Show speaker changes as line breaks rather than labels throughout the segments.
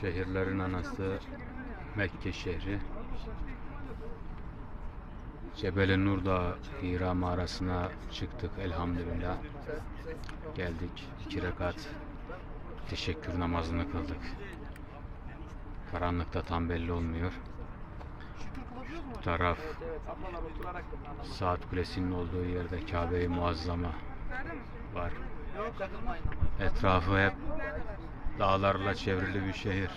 Şehirlerin anası Mekke şehri. Cebel-i Nur Dağı Hira mağarasına çıktık elhamdülillah. Geldik iki rekat teşekkür namazını kıldık. Karanlıkta tam belli olmuyor. Bu taraf Saat Kulesi'nin olduğu yerde Kabe-i Muazzama var. Etrafı hep dağlarla çevrili bir şehir.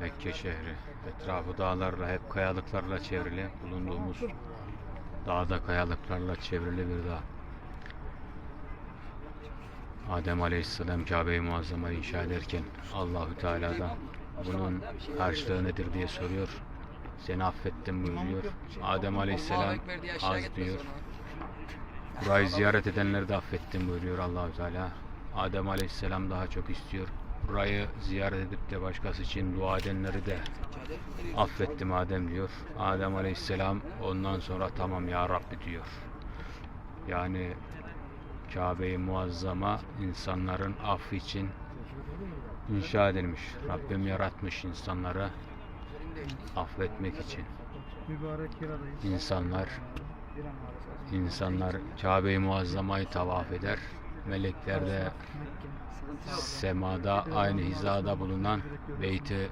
Mekke şehri. Etrafı dağlarla hep kayalıklarla çevrili. Bulunduğumuz dağda kayalıklarla çevrili bir dağ. Adem Aleyhisselam Kabe-i Muazzama'yı inşa ederken Allahü Teala'dan bunun karşılığı nedir diye soruyor. Seni affettim buyuruyor. Adem Aleyhisselam az diyor. Burayı ziyaret edenleri de affettim buyuruyor Allahü Teala. Adem Aleyhisselam daha çok istiyor. Burayı ziyaret edip de başkası için dua edenleri de affettim Adem diyor. Adem Aleyhisselam ondan sonra tamam ya Rabbi diyor. Yani Kabe-i Muazzama insanların affı için inşa edilmiş. Rabbim yaratmış insanları affetmek için. İnsanlar insanlar Kabe-i Muazzama'yı tavaf eder. Melekler de
Mekke.
semada aynı hizada bulunan beyti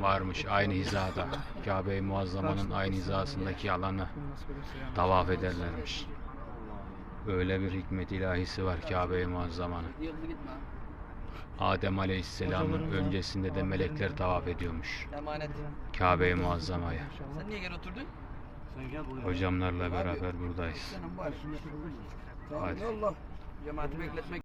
varmış. Aynı hizada. Kabe-i Muazzama'nın aynı hizasındaki alanı
yani.
tavaf ederlermiş. Öyle bir hikmet ilahisi var Kabe-i Muazzama'nın. Adem Aleyhisselam'ın öncesinde de melekler tavaf ediyormuş. Kabe-i Muazzama'ya.
Sen niye geri oturdun?
Hocamlarla beraber buradayız.
Senin var.
Hadi.
Allah. Cemaati bekletmek